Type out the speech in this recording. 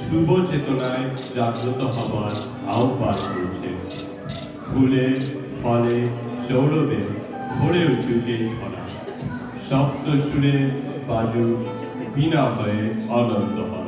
শুভ চেতনায় জাগ্রত হবার আহ্বান করছে। ফুলে, ফলে, সৌরভে ভরে উঠুক এই ছড়া। সপ্ত সুরে বাজু বিনা হয়ে অনন্ত হয়